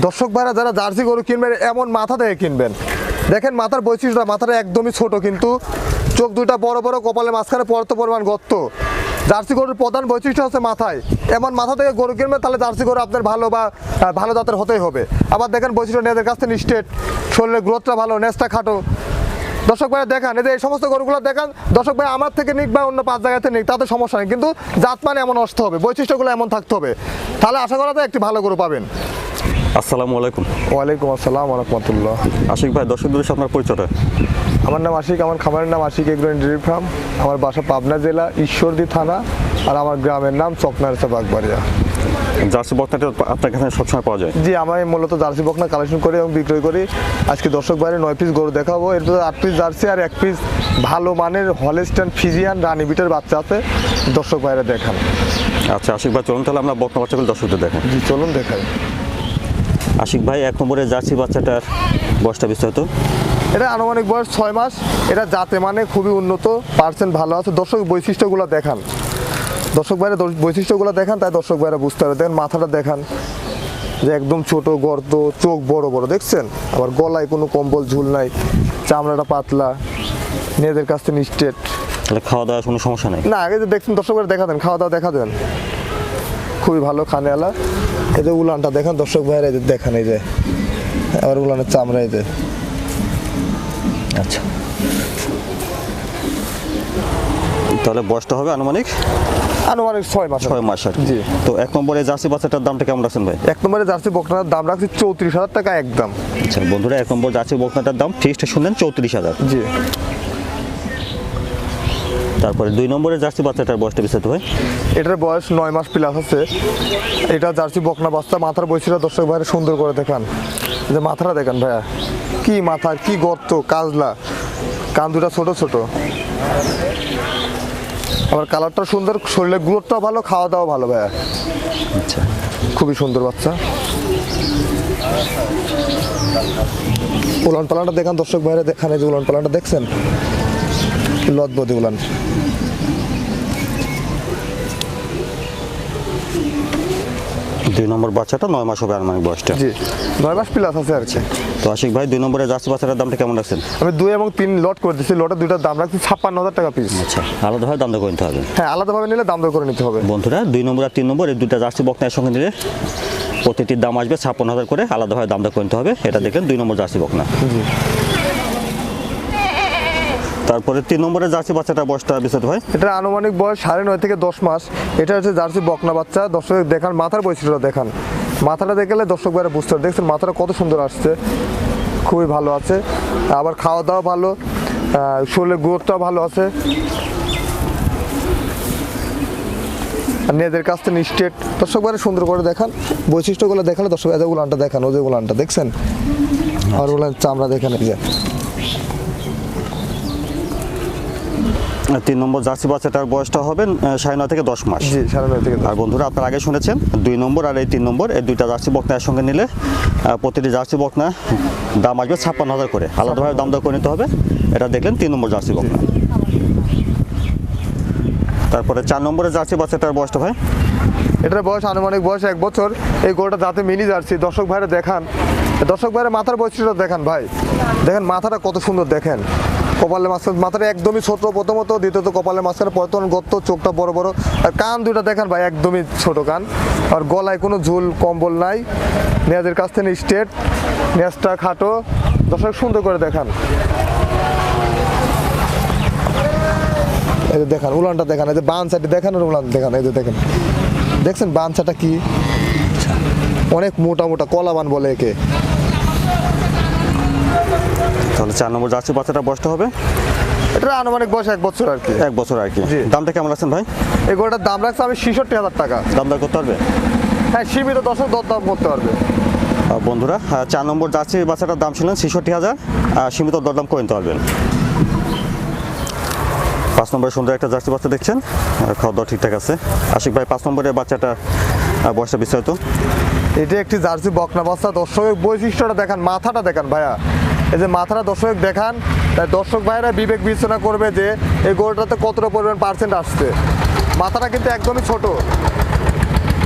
দর্শক ভাইরা, যারা জার্সি গরু কিনবেন, এমন মাথা থেকে কিনবেন। দেখেন মাথার বৈশিষ্ট্যটা, মাথাটা একদমই ছোট কিন্তু। চোখ দুইটা বড় বড় কপালে মাঝখানে পর্যাপ্ত পরিমাণ গর্ত। জার্সি গরুর প্রধান বৈশিষ্ট্য হচ্ছে মাথায়। এমন মাথা থেকে গরু কিনবেন, তাহলে জার্সি গরু আপনার ভালো বা ভালো জাতের হতেই হবে। আবার দেখেন বৈশিষ্ট্য নেদের কাছ থেকে স্টেট শরীরের গ্রোথটা ভালো নেসটা খাটো। দর্শক ভাই দেখান, এই যে এই সমস্ত গরুগুলো দেখান, দর্শক ভাই আমার থেকে নিক বা অন্য পাঁচ জায়গাতে নিক, তাতে সমস্যা নেই। কিন্তু জাত মানে এমন আসতে হবে, বৈশিষ্ট্যগুলো এমন থাকতে হবে। তাহলে আশা করা যায় একটি ভালো গরু পাবেন। আসসালামু আলাইকুম। ওয়ালাইকুম আসসালাম রহমতুল্লাহ। আশিক ভাই দর্শকদের সাথে আপনার পরিচয়টা? আমার নাম আশিক আমার খামারের নাম আশিক এগ্রো ডেয়ারি ফার্ম। আমার বাসা পাবনা জেলা ঈশ্বরদী থানা আর আমার গ্রামের নাম চকনারসা বাগবাড়িয়া জার্সি বক্তাটা আপনার কাছে সবসময় পাওয়া যায়? জি আমি মূলত জার্সি বকনা কালেকশন করি এবং বিক্রয় করি। আজকে দর্শক বাইরে নয় পিস গরু দেখাবো। এর ভিতরে আট পিস জার্সি আর এক পিস ভালো মানের হলেস্টান ফিজিয়ান রানী বিটের বাচ্চা আছে। দর্শক বাইরে দেখান। আচ্ছা আশিক ভাই চলুন তাহলে আমরা বক্তা বাচ্চাগুলো দর্শকদের দেখেন জি চলুন দেখাই। আশিক ভাই এক নম্বরে জার্সি বাচ্চাটার বয়সটা বিস্তারিত। এটা আনুমানিক বয়স ছয় মাস। এটা জাতে মানে খুবই উন্নত পার্সেন্ট ভালো আছে। দর্শক বৈশিষ্ট্যগুলো দেখান। দর্শক বাইরে বৈশিষ্ট্যগুলো দেখান তাই দর্শক বাইরে বুঝতে হবে দেখেন মাথাটা দেখান যে একদম ছোট গর্ত চোখ বড় বড় দেখছেন? আবার গলায় কোনো কম্বল ঝুল নাই চামড়াটা পাতলা মেয়েদের কাছ থেকে স্টেট খাওয়া দাওয়ার কোনো সমস্যা নেই? না আগে যে দেখছেন দর্শক বাইরে দেখা দেন খাওয়া দাওয়া দেখা দেন। খুবই ভালো খানেওয়ালা এই যে উলানটা দেখেন দর্শক ভাইয়ের এই যে দেখান এই যে আবার উলানের চামড়া এই যে। আচ্ছা। তাহলে বয়সটা হবে আনুমানিক? আনুমানিক ছয় মাস ছয় মাস আর জি। তো এক নম্বরে জার্সি বাচ্চাটার দামটা কেমন রাখছেন ভাই? এক নম্বরে জার্সি বকনার দাম রাখছি চৌত্রিশ হাজার টাকা একদম। আচ্ছা বন্ধুরা এক নম্বর জার্সি বকনাটার দাম ফিক্সড শুনলেন চৌত্রিশ হাজার। জি। তারপরে দুই নম্বরে জার্সি বাচ্চাটার বয়সটা বিস্তারিত ভাই? এটার বয়স নয় মাস প্লাস আছে। এটা জার্সি বকনা বাচ্চা মাথার বৈশিষ্ট্য দর্শক ভাইয়ের সুন্দর করে দেখান। যে মাথাটা দেখান ভাইয়া কি মাথা কি গর্ত কাজলা। কান দুটা ছোট ছোট। আবার কালারটা সুন্দর শরীরের গ্রোথটাও ভালো খাওয়া দাওয়া ভালো ভাইয়া। আচ্ছা। খুবই সুন্দর বাচ্চা। উলান পালানটা দেখান দর্শক ভাইরা দেখান এই যে উলান পালানটা দেখছেন? লদবদি উলান দুই নম্বর বাচ্চাটা নয় মাস হবে আনুমানিক বয়সটা। জি নয় মাস প্লাস আছে আর কি। তো আশিক ভাই দুই নম্বরে জার্সি বাচ্চাটার দামটা কেমন রাখছেন? আমি দুই এবং তিন লট করে দিচ্ছি লটের দুইটার দাম রাখছি ছাপ্পান্ন হাজার টাকা পিস আচ্ছা আলাদাভাবে দাম দর করে নিতে হবে। হ্যাঁ আলাদাভাবে নিলে দাম দর করে নিতে হবে। বন্ধুরা দুই নম্বর আর তিন নম্বর এই দুইটা জার্সি বক্তা সঙ্গে নিলে প্রতিটির দাম আসবে ছাপ্পান্ন হাজার করে আলাদাভাবে দাম দর করে নিতে হবে। এটা দেখেন দুই নম্বর জার্সি বকনা জি। তারপরে তিন নম্বরের জার্সি বাচ্চাটা বয়সটা বিস্তারিত হয় এটা আনুমানিক বয়স সাড়ে নয় থেকে দশ মাস। এটা হচ্ছে জার্সি বকনা বাচ্চা। দর্শক দেখান, মাথার বৈশিষ্ট্য দেখান। মাথাটা দেখলে দর্শক ভাইরা বুঝতে পারে দেখছেন, মাথাটা কত সুন্দর আসছে। খুবই ভালো আছে। আবার খাওয়া দাওয়া ভালো শরীরের গ্রোথটাও ভালো আছে। মেয়েদের কাছ থেকে স্টেট দর্শক ভাইরা সুন্দর করে দেখান। বৈশিষ্ট্যগুলো দেখালে দর্শক ভাই উলানটা দেখান যে উলানটা, দেখছেন? আর উলান চামড়া দেখান এই যে। তিন নম্বর জার্সি বাচ্চাটার বয়সটা হবে সাড়ে নয় থেকে দশ মাস। জি সাড়ে নয় থেকে। আর বন্ধুরা আপনারা আগে শুনেছেন দুই নম্বর আর এই তিন নম্বর এই দুইটা জার্সি বকনা একসঙ্গে নিলে প্রতিটি জার্সি বকনা দাম আসবে ছাপ্পান্ন হাজার করে। আলাদাভাবে দাম দর করে নিতে হবে এটা দেখলেন তিন নম্বর জার্সি বকনা তারপরে চার নম্বরের জার্সি বাচ্চাটার বয়সটা ভাই? এটার বয়স আনুমানিক বয়স এক বছর। এই গরুটা যাতে মিনি জার্সি। দর্শক ভাইরা দেখান। দর্শক ভাইরা মাথার বৈশিষ্ট্য দেখান ভাই। দেখেন মাথাটা কত সুন্দর দেখেন। কপালের মাঝখানে মাথাটা একদমই ছোট। প্রথমত, দ্বিতীয়ত কপালের মাঝখানে পতন গত্ত চোখটা বড় বড়। আর কান দুটা দেখেন ভাই, একদমই ছোট কান। আর গলায় কোনো ঝুল, কম্বল নাই। নেয়াজের কাছ থেকে স্টেট নেজটা খাটো। দর্শক, সুন্দর করে দেখান। এই যে দেখান, উলানটা দেখান, এই যে বান সাইডে দেখান আর উলান দেখান, এই যে দেখেন। দেখছেন বানসাটা কি? অনেক মোটা মোটা কলা বান বলে একে। তাহলে চার নম্বর জার্সি বাচ্চাটা বয়সটা হবে? এটা আনুমানিক বয়স এক বছর আর কি। এক বছর আর কি। দামটা কেমন আছেন ভাই? এই গরুটার দাম রাখছে আমি ছেষট্টি হাজার টাকা। দাম দর করতে পারবে? হ্যাঁ সীমিত দর্শক দরদাম করতে পারবে। বন্ধুরা চার নম্বর জার্সি বাচ্চাটার দাম ছিলেন ছেষট্টি হাজার সীমিত দরদাম করে নিতে পারবেন। পাঁচ নম্বরে সুন্দর একটা জার্সি বাচ্চা দেখছেন। খাওয়া দাওয়া ঠিকঠাক আছে। আশিক ভাই পাঁচ নম্বরের বাচ্চাটা বয়সটা বিস্তারিত। এটা একটি জার্সি বকনা বাচ্চা। দর্শকের বৈশিষ্ট্যটা দেখান মাথাটা দেখান ভাইয়া। এই যে মাথাটা দর্শক দেখান তাই দর্শক ভাইরা বিবেক বিবেচনা করবে যে এই গরুটাতে কতটা পরিমাণ পার্সেন্ট আসছে। মাথাটা কিন্তু একদমই ছোট।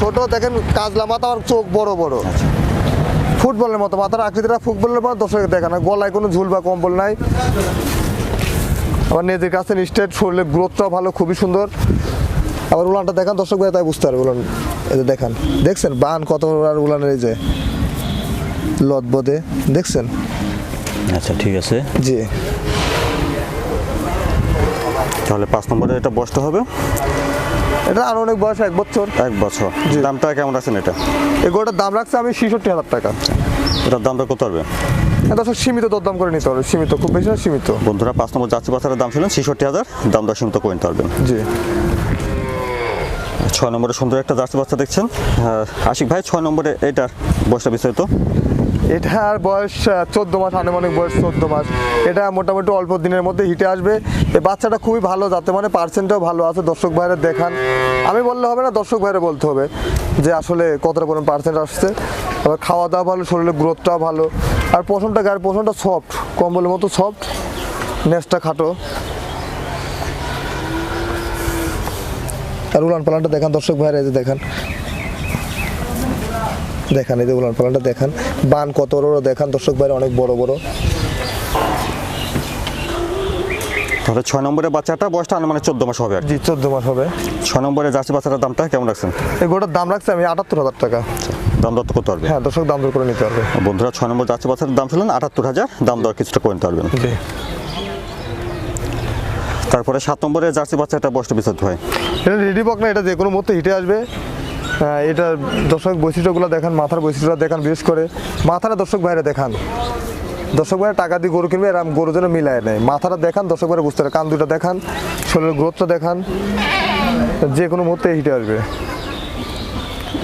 ছোট দেখেন কাজলা মাথা আর চোখ বড় বড়। ফুটবলের মতো মাথার আকৃতিটা ফুটবলের মতো দর্শক দেখা না গলায় কোনো ঝুল বা কম্বল নাই। আবার নিজের কাছে স্টেট শরীরের গ্রোথটাও ভালো খুবই সুন্দর। আবার উলানটা দেখান দর্শক ভাই তাই বুঝতে পারবে উলান এই যে দেখান। দেখছেন বান কত আর উলানের এই যে লদবদে দেখছেন? আচ্ছা ঠিক আছে। জি। তাহলে পাঁচ নম্বরে এটা বসতে হবে? এটা আর অনেক বয়স এক বছর। এক বছর। দামটা কেমন আছেন এটা? এই গরুটার দাম রাখছে আমি ছেষট্টি হাজার টাকা। এটার দামটা কত হবে? হ্যাঁ, দর্শক সীমিত দরদাম করে নিতে হবে সীমিত খুব বেশি না সীমিত। বন্ধুরা পাঁচ নম্বর যাত্রী বাচ্চার দাম ছিলেন ছেষট্টি হাজার দাম দর সীমিত করে নিতে পারবেন। জি। ছয় নম্বরে সুন্দর একটা জার্সি বাচ্চা দেখছেন। আশিক ভাই ছয় নম্বরে এটার বয়সটা বিস্তারিত? এটার বয়স চোদ্দ মাস, আনুমানিক বয়স চোদ্দ মাস। এটা মোটামুটি অল্প দিনের মধ্যে হিটে আসবে। এই বাচ্চাটা খুবই ভালো যাতে মানে পার্সেন্টটাও ভালো আছে, দর্শক ভাইরা দেখান। আমি বললে হবে না, দর্শক ভাইরা বলতে হবে যে আসলে কতটা পরিমাণ পার্সেন্ট আসছে। আবার খাওয়া দাওয়া ভালো, শরীরের গ্রোথটাও ভালো। আর পশমটা গায়ের পশমটা সফট কম্বলের মতো সফট নেসটা খাটো। আর উলান পালানটা দেখান, দর্শক ভাইরা এই যে দেখান। দেখান, এই যে উলান পালানটা দেখান। বান কত বড় দেখান দর্শক ভাইরা অনেক বড় বড়। তাহলে ছয় নম্বরের বাচ্চাটা বয়সটা আনুমানিক চোদ্দ মাস হবে। জি চোদ্দ মাস হবে। ছয় নম্বরের জার্সি বাচ্চাটার দামটা কেমন রাখছেন? এই গোটার দাম রাখছে আমি আটাত্তর হাজার টাকা। দাম দর করতে পারবে হ্যাঁ দর্শক দাম দর করে নিতে পারবে। বন্ধুরা ছয় নম্বর যাচ্ছে বাচ্চার দাম ছিলেন আটাত্তর হাজার দাম দর কিছুটা করে নিতে পারবেন তারপরে সাত নম্বরের জার্সি বাচ্চাটা বয়সটা বিস্তারিত হয়। এটা রেডি বক না এটা যে কোনো মুহূর্তে হিটে আসবে। এটা দর্শক বৈশিষ্ট্যগুলো দেখান, মাথার বৈশিষ্ট্যটা দেখান বিশেষ করে। মাথাটা দর্শক বাইরে দেখান। দর্শক ভাইরা টাকা দিয়ে গরু কিনবে এরকম গরু যেন মিলায় নেয়। মাথাটা দেখান, দর্শক ভাইরা বুঝতে পারে। কান দুটো দেখান, শরীরের গ্রোথটা দেখান। যে কোনো মুহূর্তে হিটে আসবে।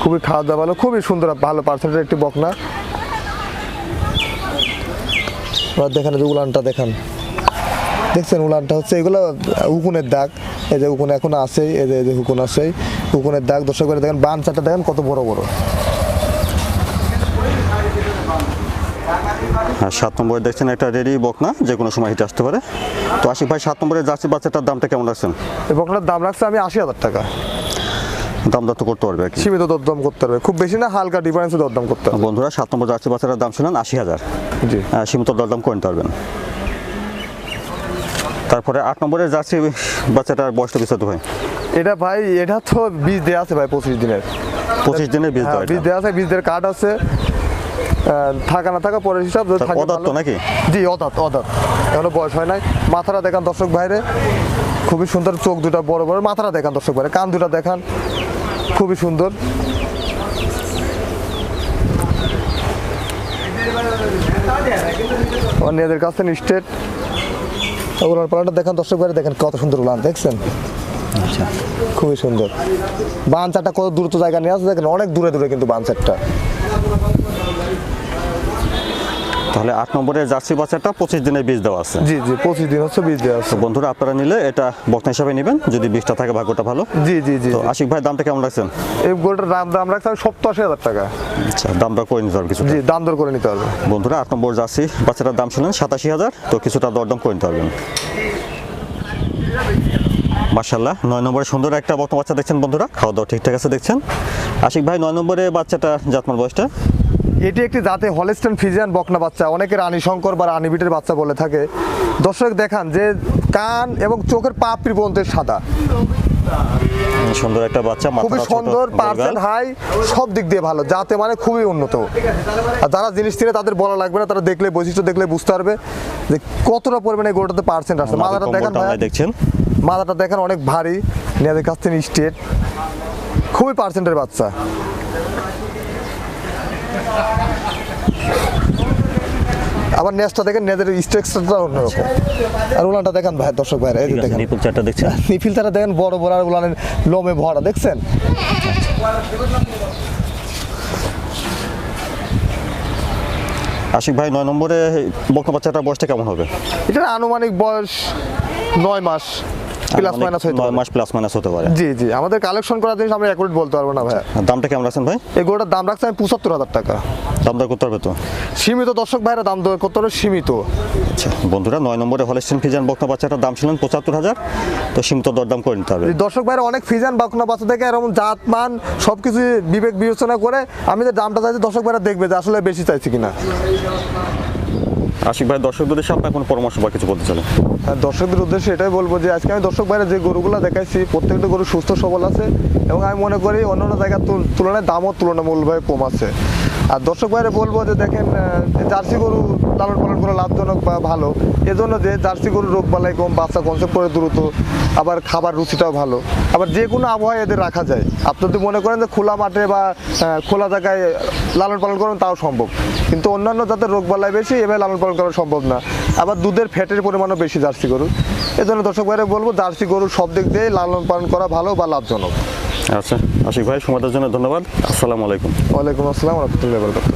খুবই খাওয়া দাওয়া ভালো খুবই সুন্দর, ভালো পার্সেন্টের একটি বকনা। দেখেন যে উলানটা, দেখান। দেখছেন উলানটা হচ্ছে এগুলো উকুনের দাগ। এই যে উকুন এখন আছেই এই যে এই যে হুকুন আছেই। উকুনের দাগ দর্শক করে দেখেন বান চারটা দেখেন কত বড় বড়। আর সাত নম্বরে দেখছেন একটা রেডি বক না? যে কোনো সময় হিটে আসতে পারে। তো আশিক ভাই সাত নম্বরে জার্সি বাচ্চাটার দামটা কেমন রাখছেন? এই বকনার দাম রাখছে আমি আশি হাজার টাকা। দাম দর করতে পারবে সীমিত দরদাম করতে হবে খুব বেশি না হালকা ডিফারেন্সে দরদাম করতে হবে। বন্ধুরা সাত নম্বর জার্সি বাচ্চাটার দাম ছিলেন আশি হাজার। জি। আহ, সীমিত দরদাম করে নিতে পারবেন। তারপরে আট নম্বরের জার্সি বাচ্চাটার বয়সটা বিস্তারিত হয়। এটা ভাই এটা তো বীজ দেওয়া আছে ভাই পঁচিশ দিনের। পঁচিশ দিনের বীজ হ্যাঁ দেওয়া বীজ দেওয়া আছে বীজদের কার্ড আছে। থাকা না থাকা পরের হিসাব যদি থাকে অদাঁত নাকি? জি অদাত অদাত এখনও বয়স হয় নাই। মাথাটা দেখান দর্শক বাইরে খুবই সুন্দর চোখ দুটা বড় বড়। মাথাটা দেখান দর্শক বাইরে কান দুটা দেখান। খুবই সুন্দর। নিজেদের কাছে স্টেট ওলার পালাটা দেখেন দর্শক বাইরে দেখেন কত সুন্দর উলান দেখছেন? খুবই সুন্দর। বান চারটা কত দূরত্ব জায়গা নিয়ে আছে দেখেন অনেক দূরে দূরে কিন্তু বান চারটা তাহলে আট নম্বরের জার্সি বাচ্চাটা পঁচিশ দিনের বীজ দেওয়া আছে। জি জি পঁচিশ দিন হচ্ছে বীজ দেওয়া আছে। বন্ধুরা আপনারা নিলে এটা বক্তা হিসাবে নেবেন। যদি বীজটা থাকে ভাগ্যটা ভালো। জি জি জি আশিক ভাই দামটা কেমন রাখছেন? এই গোলটার দাম দাম রাখতে হবে সত্তর আশি হাজার টাকা। আচ্ছা দামটা করে নিতে হবে কিছুটা। জি দাম দর করে নিতে হবে। বন্ধুরা আট নম্বর জার্সি বাচ্চাটার দাম শুনলেন সাতাশি হাজার। তো কিছুটা দরদাম করে নিতে পারবেন মার্শাল্লাহ নয় নম্বরে সুন্দর একটা বক্তা বাচ্চা দেখছেন বন্ধুরা। খাওয়া দাওয়া ঠিকঠাক আছে দেখছেন। আশিক ভাই নয় নম্বরে বাচ্চাটা জাতমার বয়সটা? এটি একটি জাতে হলেস্টেন ফিজিয়ান বকনা বাচ্চা। অনেকে রানী শঙ্কর বা রানী বিটের বাচ্চা বলে থাকে। দর্শক দেখান যে কান এবং চোখের পাপড়ি পর্যন্ত সাদা। সুন্দর একটা বাচ্চা খুবই সুন্দর পার্সেন্ট হাই সব দিক দিয়ে ভালো। যাতে মানে খুবই উন্নত। আর যারা জিনিস কিনে তাদের বলা লাগবে না তারা দেখলে বৈশিষ্ট্য দেখলে বুঝতে পারবে যে কতটা পরিমাণে গোটাতে পার্সেন্ট মাথার মাথাটা দেখেন দেখছেন। মাথাটা দেখেন অনেক ভারী কাছ থেকে স্টেট। খুবই পার্সেন্টের বাচ্চা। আবার নেসটা দেখেন নেদের স্ট্রেক্সটা অন্যরকম। আর উলানটা দেখেন ভাই দর্শক ভাইরা এই যে দেখেন। নিপুল চারটা দেখছেন? নিফিলটারা দেখেন বড় বড় আর উলানের লোমে ভরা দেখছেন? আশিক ভাই নয় নম্বরে বক্তা বাচ্চাটার বয়সটা কেমন হবে? এটা আনুমানিক বয়স নয় মাস। প্লাস মাইনাস হতে নয় পারে। মাস প্লাস মাইনাস হতে পারে। জি জি। আমাদের কালেকশন করা জিনিস আমরা অ্যাকুরেট বলতে পারব না ভাই দামটা কেমন রাখছেন ভাই? এই গরুটার দাম রাখছে আমি পঁচাত্তর হাজার টাকা। দাম দর করতে পারবে তো? সীমিত দর্শক ভাইরা দাম দর করতে হবে সীমিত। আচ্ছা বন্ধুরা নয় নম্বরে হলেস্টিন ফিজান বকনা বাচ্চাটার দাম ছিলেন পঁচাত্তর হাজার। তো সীমিত দরদাম করে নিতে হবে। দর্শক ভাইরা অনেক ফিজান বাকনা বাচ্চা থেকে এরকম জাত মান সব কিছু বিবেক বিবেচনা করে আমি যে দামটা চাইছি দর্শক ভাইরা দেখবে যে আসলে বেশি চাইছি কিনা। আশিক ভাই, দর্শকদের সাথে আপনার কোনো পরামর্শ বা কিছু বলতে চলেন আর দর্শকদের উদ্দেশ্যে এটাই বলব যে আজকে আমি দর্শক বাইরে যে গরুগুলো দেখাইছি, প্রত্যেকটা গরু সুস্থ, সবল আছে এবং আমি মনে করি অন্যান্য জায়গার তুলনায় দামও তুলনামূলকভাবে কম আছে। আর দর্শক বাইরে বলব যে দেখেন জার্সি গরু লালন পালন করা লাভজনক বা ভালো, এজন্য যে জার্সি গরু রোগ বালাই কম, বাচ্চা কনসেপ্ট করে দ্রুত, আবার খাবার রুচিটাও ভালো। আবার যে কোনো আবহাওয়ায় এদের রাখা যায়। আপনি যদি মনে করেন যে খোলা মাঠে বা খোলা জায়গায় লালন পালন করুন, তাও সম্ভব। কিন্তু অন্যান্য যাদের রোগ বালাই বেশি, এভাবে লালন পালন করা সম্ভব না। আবার দুধের ফ্যাটের পরিমাণও বেশি জার্সি গরু এই জন্য দর্শক ভাইরা বলব জার্সি গরুর সব দিক দিয়ে লালন পালন করা ভালো বা লাভজনক। আচ্ছা আশিক ভাই সময়টার জন্য ধন্যবাদ। আসসালামু আলাইকুম। ওয়ালাইকুম আসসালাম রহমতুল্লাহ বরকাত